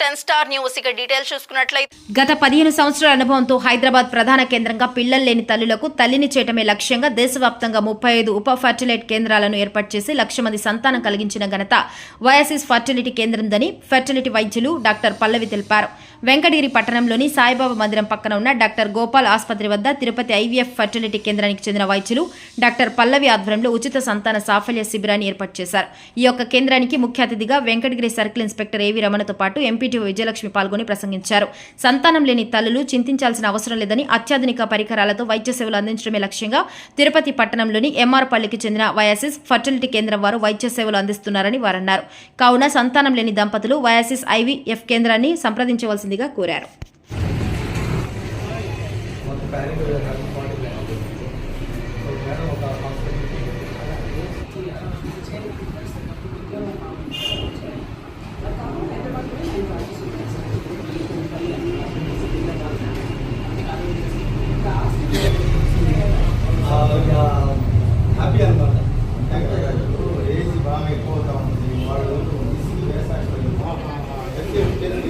Ten star news. ఇక details చూసుకున్నట్లయితే గత పదిహేను సంవత్సరాల అనుభవంతో హైదరాబాద్ ప్రధాన కేంద్రంగా పిల్లలు లేని తల్లులకు తల్లిని చేయటమే లక్ష్యంగా దేశవ్యాప్తంగా ముప్పై ఐదు ఉప ఫర్టిలైట్ కేంద్రాలను ఏర్పాటు చేసి లక్ష మంది సంతానం కలిగించిన ఘనత వయాసిస్ ఫర్టిలిటీ కేంద్రందని ఫెర్టిలిటీ వైద్యులు డాక్టర్ పల్లవి తెలిపారు. వెంకటగిరి పట్టణంలోని సాయిబాబా మందిరం పక్కన ఉన్న డాక్టర్ గోపాల్ ఆసుపత్రి వద్ద తిరుపతి ఐవీఎఫ్ ఫర్టిలిటీ కేంద్రానికి చెందిన వైద్యులు డాక్టర్ పల్లవి ఆధ్వర్యంలో ఉచిత సంతాన సాఫల్య శిబిరాన్ని ఏర్పాటు చేశారు. ఈ యొక్క కేంద్రానికి ముఖ్య అతిథిగా వెంకటగిరి సర్కిల్ ఇన్స్పెక్టర్ ఏవి రమణతో పాటు ఎంపీటీఓ విజయలక్ష్మి పాల్గొని ప్రసంగించారు. సంతానం లేని తల్లులు చింతించాల్సిన అవసరం లేదని అత్యాధునిక పరికరాలతో వైద్య సేవలు అందించడమే లక్ష్యంగా తిరుపతి పట్టణంలోని ఎంఆర్పల్లికి చెందిన వయాసిస్ ఫర్టిలిటీ కేంద్రం వారు వైద్య సేవలు అందిస్తున్నారని వారన్నారు. కావున సంతానం లేని దంపతులు వయాసిస్ ఐవీఎఫ్ కేంద్రాన్ని సంప్రదించవలసిందిగా కోరారు హ్యాపీ అనమాట ఏజ్ బాగా ఎక్కువ అవుతా ఉంటుంది వాళ్ళు విసిగి వేసాడు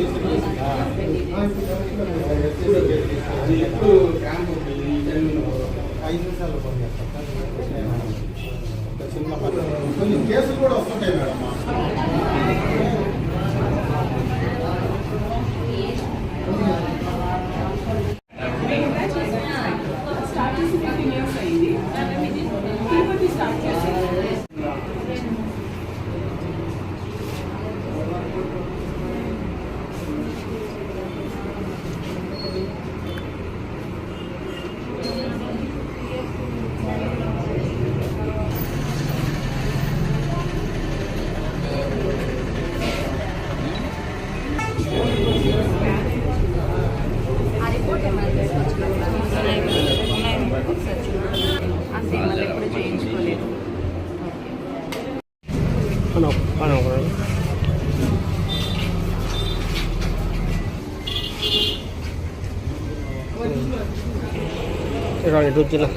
ఎప్పుడు క్యాంప్ ఉంటుంది ఐదు నిమిషాలు పని చేస్తాం. ఒక చిన్న పని కొన్ని కేసులు కూడా వస్తుంటాయి madam. 这让你都进了。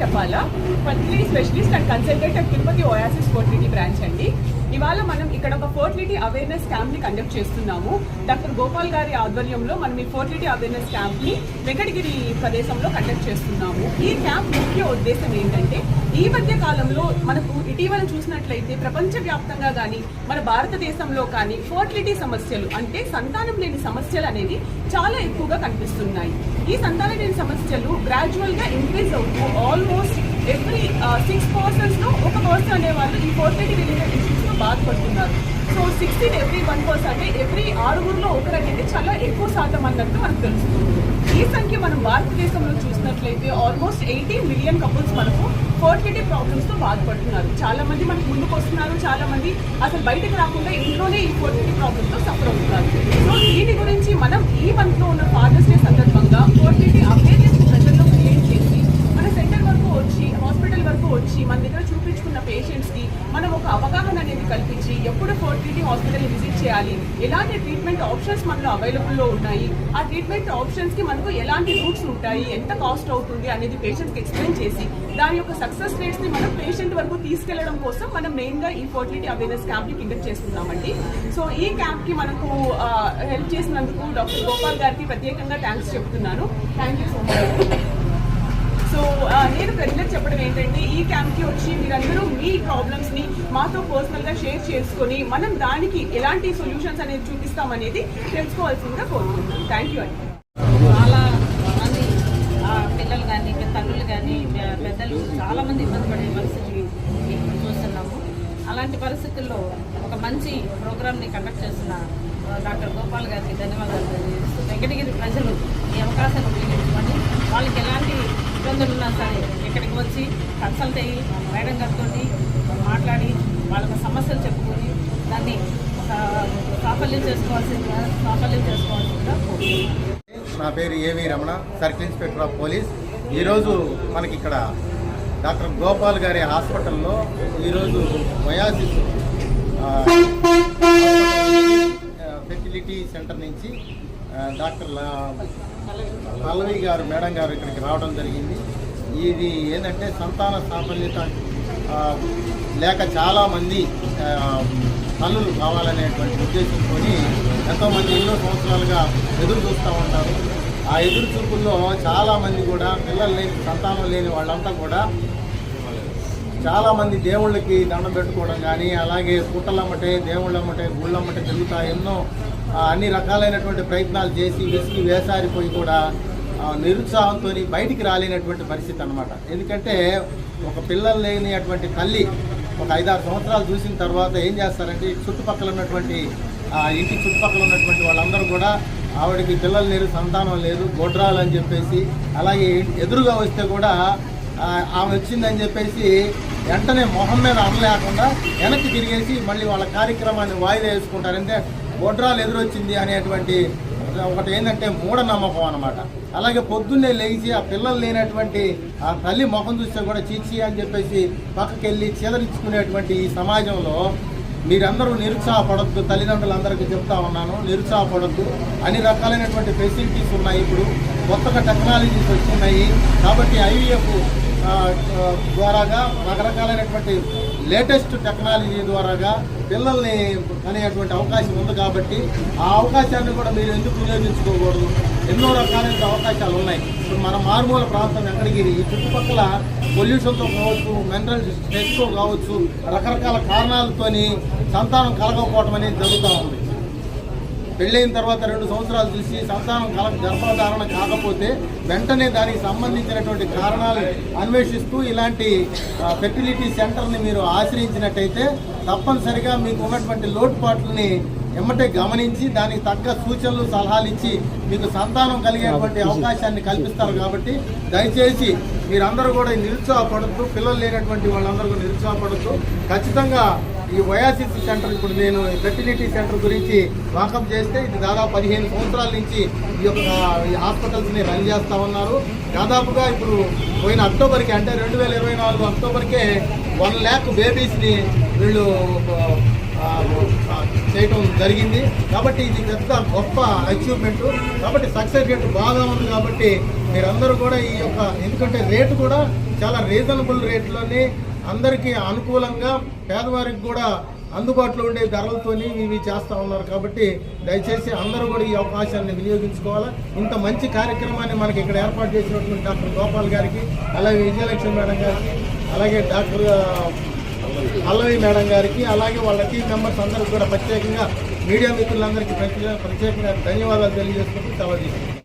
doctor Pallavi fertility specialist and consultant Tirupati Oasis fertility branch అండి. ఇవాళ మనం ఇక్కడ ఒక ఫర్టిలిటీ అవేర్నెస్ క్యాంప్ని కండక్ట్ చేస్తున్నాము. డాక్టర్ గోపాల్ గారి ఆధ్వర్యంలో మనం ఈ ఫర్టిలిటీ అవేర్నెస్ క్యాంప్ని వెంకటగిరి ప్రదేశంలో కండక్ట్ చేస్తున్నాము. ఈ క్యాంప్ ముఖ్య ఉద్దేశం ఏంటంటే ఈ మధ్య కాలంలో మనకు ఇటీవల చూసినట్లయితే ప్రపంచ వ్యాప్తంగా కానీ మన భారతదేశంలో కానీ ఫర్టిలిటీ సమస్యలు అంటే సంతానం లేని సమస్యలు అనేది చాలా ఎక్కువగా కనిపిస్తున్నాయి. ఈ సంతానం లేని సమస్యలు గ్రాడ్యువల్గా ఇంక్రీజ్ అవుతూ ఆల్మోస్ట్ ఎవ్రీ సిక్స్ పర్సన్స్లో ఒక పర్సన్ అనేవాళ్ళు ఈ ఫర్టిలిటీ రిలేటెడ్ ఇష్యూస్ బాధపడుతున్నారు. So sixteen every one person అంటే ఎవ్రీ ఆరుగురులో ఒకరు అనేది చాలా ఎక్కువ శాతం అన్నట్టు మనకు తెలుస్తుంది. ఈ సంఖ్య మనం భారతదేశంలో చూసినట్లయితే ఆల్మోస్ట్ ఎయిటీ మిలియన్ కపుల్స్ మనకు ఫర్టిలిటీ ప్రాబ్లమ్స్తో బాధపడుతున్నారు. చాలా మంది మనకు ముందుకు వస్తున్నారు చాలా మంది అసలు బయటకు రాకుండా ఇంట్లోనే ఈ ఫర్టిలిటీ ప్రాబ్లమ్తో సఫర్ అవుతున్నారు. సో దీని గురించి మనం ఈ మంత్లో ఉన్న ఫాదర్స్ డే సందర్భంగా ఫర్టిలిటీ అవేర్నెస్ ప్రజల్లో క్రియేట్ చేసి మన సెంటర్ వరకు వచ్చి హాస్పిటల్ వరకు వచ్చి మన దగ్గర చూపించుకున్న పేషెంట్స్కి మనం ఒక అవగాహన అనేది కల్పించి ఎప్పుడు ఫర్టిలిటీ హాస్పిటల్ విజిట్ చేయాలి? ఎలాంటి ట్రీట్మెంట్ ఆప్షన్స్ మనలో అవైలబుల్లో ఉన్నాయి? ఆ ట్రీట్మెంట్ ఆప్షన్స్కి మనకు ఎలాంటి రూట్స్ ఉంటాయి? ఎంత కాస్ట్ అవుతుంది? అనేది పేషెంట్కి ఎక్స్ప్లెయిన్ చేసి దాని యొక్క సక్సెస్ రేట్స్ని మనం పేషెంట్ వరకు తీసుకెళ్ళడం కోసం మనం మెయిన్గా ఈ ఫర్టిలిటీ అవేర్నెస్ క్యాంప్ని కండక్ట్ చేస్తున్నామండి. సో ఈ క్యాంప్కి మనకు హెల్ప్ చేసినందుకు డాక్టర్ గోపాల్ గారికి ప్రత్యేకంగా థ్యాంక్స్ చెప్తున్నాను. Thank you so much so uh, నేను ప్రజలకు చెప్పడం ఏంటంటే ఈ క్యాంప్కి వచ్చి మీరందరూ మీ ప్రాబ్లమ్స్ని మాతో పర్సనల్గా షేర్ చేసుకొని మనం దానికి ఎలాంటి సొల్యూషన్స్ అనేది చూపిస్తామనేది తెలుసుకోవాల్సిందిగా కోరుకుంటున్నాను. థ్యాంక్ యూ అండి చాలా మంది ఆ, పిల్లలు కానీ తల్లులు కానీ పెద్దలు చాలామంది ఇబ్బంది పడే పరిస్థితి చూస్తున్నాము. అలాంటి పరిస్థితుల్లో ఒక మంచి ప్రోగ్రామ్ని కండక్ట్ చేస్తున్న డాక్టర్ గోపాల్ గారికి ధన్యవాదాలు తెలియజేస్తూ వెంకటగిరి ప్రజలు ఈ అవకాశాన్ని ఉపయోగించుకొని వాళ్ళకి ఎలాంటి ఇబ్బందులు ఉన్నా సరే ఇక్కడికి వచ్చి కన్సల్ట్ అయ్యి మేడం గారితో మాట్లాడి వాళ్ళ సమస్యలు చెప్పుకొని దాన్ని సాఫల్యం చేసుకోవాల్సిందిగా సాఫల్యం చేసుకోవాల్సిందిగా నా పేరు A V Ramana circle inspector of police. ఈరోజు మనకి ఇక్కడ డాక్టర్ గోపాల్ గారి హాస్పిటల్లో ఈరోజు వయాసిస్ ఫెసిలిటీ సెంటర్ నుంచి డాక్టర్ పల్లవి గారు మేడం గారు ఇక్కడికి రావడం జరిగింది. ఇది ఏంటంటే సంతాన సాఫల్యత లేక చాలామంది తల్లులు కావాలనేటువంటి ఉద్దేశంతో ఎంతోమంది ఎన్నో సంవత్సరాలుగా ఎదురు చూస్తూ ఉంటారు. ఆ ఎదురు చూపుల్లో చాలామంది కూడా పిల్లలు లేని సంతానం లేని వాళ్ళంతా కూడా చాలా మంది దేవుళ్ళకి దండం పెట్టుకోవడం కానీ అలాగే పుట్టలమ్మటే దేవుళ్ళమ్మటే గుళ్ళమ్మటే తిరుగుతా ఎన్నో అన్ని రకాలైనటువంటి ప్రయత్నాలు చేసి విసిగి వేసారిపోయి కూడా నిరుత్సాహంతో బయటికి రాలేనటువంటి పరిస్థితి అనమాట ఎందుకంటే ఒక పిల్లలు లేనిటువంటి తల్లి ఒక ఐదారు సంవత్సరాలు చూసిన తర్వాత ఏం చేస్తారంటే చుట్టుపక్కల ఉన్నటువంటి ఇంటి చుట్టుపక్కల ఉన్నటువంటి వాళ్ళందరూ కూడా ఆవిడకి పిల్లలు లేరు సంతానం లేదు గొడ్రాలు అని చెప్పేసి అలాగే ఎదురుగా వస్తే కూడా ఆమె వచ్చిందని చెప్పేసి వెంటనే మొహం మీద అనలేకుండా వెనక్కి తిరిగేసి మళ్ళీ వాళ్ళ కార్యక్రమాన్ని వాయిదా వేసుకుంటారు అంటే గొడ్రాలు ఎదురొచ్చింది అనేటువంటి ఒకటి ఏంటంటే మూఢనమ్మకం అనమాట అలాగే పొద్దున్నే లేచి ఆ పిల్లలు లేనటువంటి ఆ తల్లి మొహం చూస్తే కూడా చీచి అని చెప్పేసి పక్కకి వెళ్ళి చేదరించుకునేటువంటి ఈ సమాజంలో మీరందరూ నిరుత్సాహపడద్దు తల్లిదండ్రులందరికీ చెప్తా ఉన్నాను నిరుత్సాహపడద్దు. అన్ని రకాలైనటువంటి ఫెసిలిటీస్ ఉన్నాయి ఇప్పుడు కొత్తగా టెక్నాలజీస్ వస్తున్నాయి. కాబట్టి ఐవీఎఫ్ ద్వారాగా రకరకాలైనటువంటి లేటెస్ట్ టెక్నాలజీ ద్వారాగా పిల్లల్ని అనేటువంటి అవకాశం ఉంది కాబట్టి ఆ అవకాశాన్ని కూడా మీరు ఎందుకు వినియోగించుకోకూడదు? ఎన్నో రకాలైన అవకాశాలు ఉన్నాయి. ఇప్పుడు మన మారుమూల ప్రాంతం వెంకటగిరి ఈ చుట్టుపక్కల పొల్యూషన్తో కావచ్చు మెంటల్ స్ట్రెస్తో కావచ్చు రకరకాల కారణాలతోని సంతానం కలగకపోవడం అనేది జరుగుతూ ఉంది. పెళ్ళైన తర్వాత రెండు సంవత్సరాలు చూసి సంతానం కల గర్భధారణ కాకపోతే వెంటనే దానికి సంబంధించినటువంటి కారణాలు అన్వేషిస్తూ ఇలాంటి ఫెర్టిలిటీ సెంటర్ని మీరు ఆశ్రయించినట్టయితే తప్పనిసరిగా మీకు ఉన్నటువంటి లోటుపాట్లని ఎమ్మటే గమనించి దానికి తగ్గ సూచనలు సలహాలు ఇచ్చి మీకు సంతానం కలిగేటువంటి అవకాశాన్ని కల్పిస్తారు కాబట్టి దయచేసి మీరందరూ కూడా నిరుత్సాహపడద్దు పిల్లలు లేనటువంటి వాళ్ళందరూ కూడా నిరుత్సాహపడద్దు. ఖచ్చితంగా ఈ వయాసిస్ సెంటర్ ఇప్పుడు నేను ఫెర్టిలిటీ సెంటర్ గురించి వాకప్ చేస్తే ఇది దాదాపు పదిహేను సంవత్సరాల నుంచి ఈ యొక్క ఈ హాస్పిటల్స్ని రన్ చేస్తూ ఉన్నారు. దాదాపుగా ఇప్పుడు పోయిన అక్టోబర్కి అంటే రెండు వేల ఇరవై నాలుగు అక్టోబర్కే వన్ ల్యాక్ బేబీస్ని వీళ్ళు చేయటం జరిగింది. కాబట్టి ఇది పెద్ద గొప్ప అచీవ్మెంట్. కాబట్టి సక్సెస్ రేట్ బాగా ఉంది కాబట్టి మీరందరూ కూడా ఈ యొక్క ఎందుకంటే రేటు కూడా చాలా రీజనబుల్ రేట్లోనే అందరికీ అనుకూలంగా పేదవారికి కూడా అందుబాటులో ఉండే ధరలతోని ఇవి చేస్తూ ఉన్నారు కాబట్టి దయచేసి అందరూ కూడా ఈ అవకాశాన్ని వినియోగించుకోవాలి. ఇంత మంచి కార్యక్రమాన్ని మనకి ఇక్కడ ఏర్పాటు చేసినటువంటి డాక్టర్ గోపాల్ గారికి అలాగే విజయలక్ష్మి మేడం గారికి అలాగే డాక్టర్ అల్లవి మేడం గారికి అలాగే వాళ్ళ టీం మెంబర్స్ అందరికి కూడా ప్రత్యేకంగా మీడియా మిత్రులందరికీ ప్రత్యేక ప్రత్యేకంగా ధన్యవాదాలు తెలియజేసుకుంటూ సెలవు తీసుకుంటాం